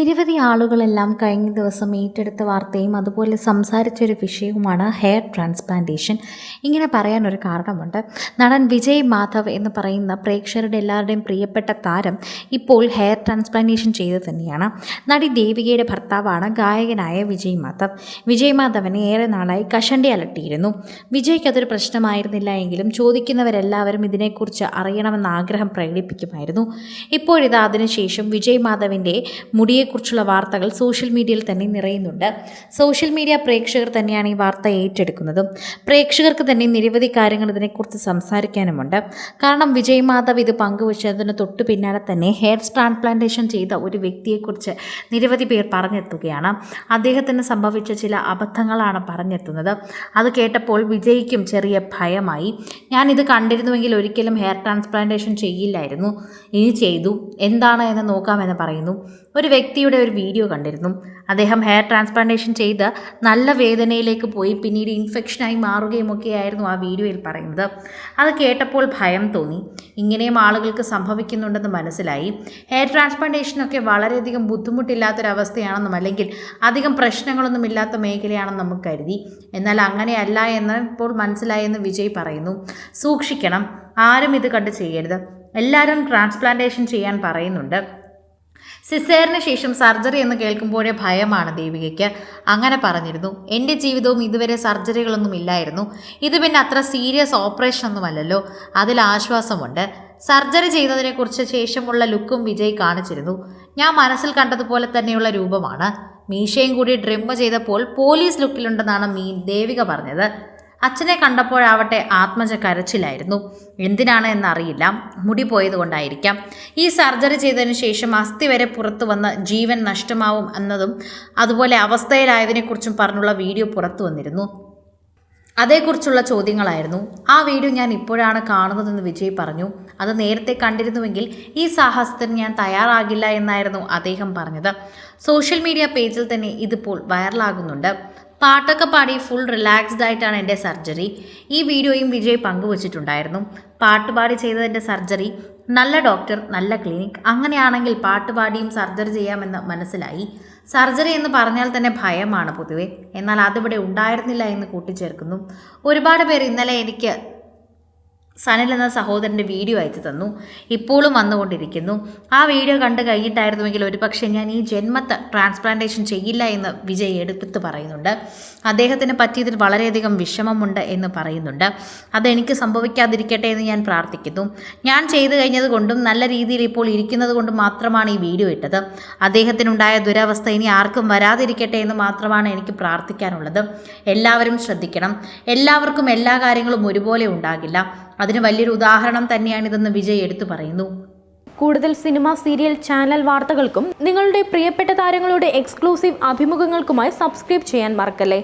നിരവധി ആളുകളെല്ലാം കഴിഞ്ഞ ദിവസം ഏറ്റെടുത്ത വാർത്തയും അതുപോലെ സംസാരിച്ചൊരു വിഷയവുമാണ് ഹെയർ ട്രാൻസ്പ്ലാന്റേഷൻ ഇങ്ങനെ പറയാനൊരു കാരണമുണ്ട്. നടൻ വിജയ് മാധവ് എന്ന് പറയുന്ന പ്രേക്ഷകരുടെ എല്ലാവരുടെയും പ്രിയപ്പെട്ട താരം ഇപ്പോൾ ഹെയർ ട്രാൻസ്പ്ലാന്റേഷൻ ചെയ്തു തന്നെയാണ്. നടി ദേവികയുടെ ഭർത്താവാണ് ഗായകനായ വിജയ് മാധവ്. വിജയ് മാധവനെ ഏറെ നാളായി കഷണ്ടി അലട്ടിയിരുന്നു. വിജയ്ക്ക് അതൊരു പ്രശ്നമായിരുന്നില്ല എങ്കിലും ചോദിക്കുന്നവരെല്ലാവരും ഇതിനെക്കുറിച്ച് അറിയണമെന്ന ആഗ്രഹം പ്രകടിപ്പിക്കുമായിരുന്നു. ഇപ്പോഴിതാ അതിനുശേഷം വിജയ് മാധവിന്റെ മുടിയെക്കുറിച്ചുള്ള വാർത്തകൾ സോഷ്യൽ മീഡിയയിൽ തന്നെ നിറയുന്നുണ്ട്. സോഷ്യൽ മീഡിയ പ്രേക്ഷകർ തന്നെയാണ് ഈ വാർത്ത ഏറ്റെടുക്കുന്നതും. പ്രേക്ഷകർക്ക് തന്നെ നിരവധി കാര്യങ്ങൾ ഇതിനെക്കുറിച്ച് സംസാരിക്കാനുമുണ്ട്. കാരണം വിജയ് മാധവ് ഇത് പങ്കുവച്ചതിന് തൊട്ടു പിന്നാലെ തന്നെ ഹെയർ ട്രാൻസ്പ്ലാന്റേഷൻ ചെയ്ത ഒരു വ്യക്തിയെക്കുറിച്ച് നിരവധി പേർ പറഞ്ഞെത്തുകയാണ്. അദ്ദേഹത്തിന് സംഭവിച്ച ചില അബദ്ധങ്ങളാണ് പറഞ്ഞെത്തുന്നത്. അത് കേട്ടപ്പോൾ വിജയ്ക്കും ചെറിയ ഭയമായി. ഞാനിത് കണ്ടിരുന്നുവെങ്കിൽ ഒരിക്കലും ഹെയർ ട്രാൻസ്പ്ലാന്റേഷൻ ചെയ്യില്ലായിരുന്നു. ഇനി ചെയ്തു. എന്താണ് എന്ന് നോക്കാമെന്ന് പറയുന്നു. ഒരു വ്യക്തിയുടെ ഒരു വീഡിയോ കണ്ടിരുന്നു. അദ്ദേഹം ഹെയർ ട്രാൻസ്പ്ലാന്റേഷൻ ചെയ്ത് നല്ല വേദനയിലേക്ക് പോയി പിന്നീട് ഇൻഫെക്ഷനായി മാറുകയും ഒക്കെ ആയിരുന്നു ആ വീഡിയോയിൽ പറയുന്നത്. അത് കേട്ടപ്പോൾ ഭയം തോന്നി. ഇങ്ങനെയും ആളുകൾക്ക് സംഭവിക്കുന്നുണ്ടെന്ന് മനസ്സിലായി. ഹെയർ ട്രാൻസ്പ്ലാന്റേഷനൊക്കെ വളരെയധികം ബുദ്ധിമുട്ടില്ലാത്തൊരവസ്ഥയാണെന്നും അല്ലെങ്കിൽ അധികം പ്രശ്നങ്ങളൊന്നും ഇല്ലാത്ത മേഖലയാണെന്ന് നമുക്ക് കരുതി. എന്നാൽ അങ്ങനെയല്ല എന്ന് ഇപ്പോൾ മനസ്സിലായെന്ന് വിജയ് പറയുന്നു. സൂക്ഷിക്കണം. ആരും ഇത് കണ്ട് ചെയ്യരുത്. എല്ലാവരും ട്രാൻസ്പ്ലാന്റേഷൻ ചെയ്യാൻ പറയുന്നുണ്ട്. സിസേറിന് ശേഷം സർജറി എന്ന് കേൾക്കുമ്പോഴേ ഭയമാണ് ദേവികയ്ക്ക്. അങ്ങനെ പറഞ്ഞിരുന്നു. എന്റെ ജീവിതവും ഇതുവരെ സർജറികളൊന്നും ഇല്ലായിരുന്നു. ഇത് പിന്നെ അത്ര സീരിയസ് ഓപ്പറേഷൻ ഒന്നുമല്ലല്ലോ അതിൽ ആശ്വാസമുണ്ട്. സർജറി ചെയ്തതിനെക്കുറിച്ച് ശേഷമുള്ള ലുക്കും വിജയ് കാണിച്ചിരുന്നു. ഞാൻ മനസ്സിൽ കണ്ടതുപോലെ തന്നെയുള്ള രൂപമാണ്. മീശയും കൂടി ഡ്രിം ചെയ്തപ്പോൾ പോലീസ് ലുക്കിലുണ്ടെന്നാണ് മീ ദേവിക പറഞ്ഞത്. അച്ഛനെ കണ്ടപ്പോഴാവട്ടെ ആത്മജ കരച്ചിലായിരുന്നു. എന്തിനാണ് എന്നറിയില്ല. മുടി പോയതുകൊണ്ടായിരിക്കാം. ഈ സർജറി ചെയ്തതിനു ശേഷം അസ്ഥി വരെ പുറത്തു വന്ന് ജീവൻ നഷ്ടമാവും എന്നതും അതുപോലെ അവസ്ഥയിലായതിനെക്കുറിച്ചും പറഞ്ഞുള്ള വീഡിയോ പുറത്തു വന്നിരുന്നു. അതേക്കുറിച്ചുള്ള ചോദ്യങ്ങളായിരുന്നു. ആ വീഡിയോ ഞാൻ ഇപ്പോഴാണ് കാണുന്നതെന്ന് വിജയ് പറഞ്ഞു. അത് നേരത്തെ കണ്ടിരുന്നുവെങ്കിൽ ഈ സാഹസത്തിന് ഞാൻ തയ്യാറാകില്ല എന്നായിരുന്നു അദ്ദേഹം പറഞ്ഞത്. സോഷ്യൽ മീഡിയ പേജിൽ തന്നെ ഇതിപ്പോൾ വൈറലാകുന്നുണ്ട്. പാട്ടൊക്കെ പാടി ഫുൾ റിലാക്സ്ഡ് ആയിട്ടാണ് എന്റെ സർജറി. ഈ വീഡിയോയും വിജയ് പങ്കുവച്ചിട്ടുണ്ടായിരുന്നു. പാട്ടുപാടി ചെയ്തതിന്റെ സർജറി നല്ല ഡോക്ടർ നല്ല ക്ലിനിക് അങ്ങനെയാണെങ്കിൽ പാട്ടുപാടിയും സർജറി ചെയ്യാമെന്ന് മനസ്സിലായി. സർജറി എന്ന് പറഞ്ഞാൽ തന്നെ ഭയമാണ് പൊതുവെ. എന്നാൽ അതിവിടെ ഉണ്ടായിരുന്നില്ല എന്ന് കൂട്ടിച്ചേർക്കുന്നു. ഒരുപാട് പേർ ഇന്നലെ എനിക്ക് സനൽ എന്ന സഹോദരന്റെ വീഡിയോ അയച്ചു തന്നു. ഇപ്പോഴും വന്നുകൊണ്ടിരിക്കുന്നു. ആ വീഡിയോ കണ്ട് കഴിഞ്ഞിട്ടായിരുന്നുവെങ്കിൽ ഒരുപക്ഷെ ഞാൻ ഈ ജന്മത്തെ ട്രാൻസ്പ്ലാന്റേഷൻ ചെയ്യില്ല എന്ന് വിജയ് എടുത്ത് പറയുന്നുണ്ട്. അദ്ദേഹത്തിന് പറ്റിയതിൽ വളരെയധികം വിഷമമുണ്ട് എന്ന് പറയുന്നുണ്ട്. അതെനിക്ക് സംഭവിക്കാതിരിക്കട്ടെ എന്ന് ഞാൻ പ്രാർത്ഥിക്കുന്നു. ഞാൻ ചെയ്തു കഴിഞ്ഞത് കൊണ്ടും നല്ല രീതിയിൽ ഇപ്പോൾ ഇരിക്കുന്നത് കൊണ്ടും മാത്രമാണ് ഈ വീഡിയോ ഇട്ടത്. അദ്ദേഹത്തിനുണ്ടായ ദുരവസ്ഥ ഇനി ആർക്കും വരാതിരിക്കട്ടെ എന്ന് മാത്രമാണ് എനിക്ക് പ്രാർത്ഥിക്കാനുള്ളത്. എല്ലാവരും ശ്രദ്ധിക്കണം. എല്ലാവർക്കും എല്ലാ കാര്യങ്ങളും ഒരുപോലെ ഉണ്ടാകില്ല. അതിന് വലിയൊരു ഉദാഹരണം തന്നെയാണിതെന്ന് വിജയ് എടുത്തു പറയുന്നു. കൂടുതൽ സിനിമ സീരിയൽ ചാനൽ വാർത്തകൾക്കും നിങ്ങളുടെ പ്രിയപ്പെട്ട താരങ്ങളുടെ എക്സ്ക്ലൂസീവ് അഭിമുഖങ്ങൾക്കുമായി സബ്സ്ക്രൈബ് ചെയ്യാൻ മറക്കല്ലേ?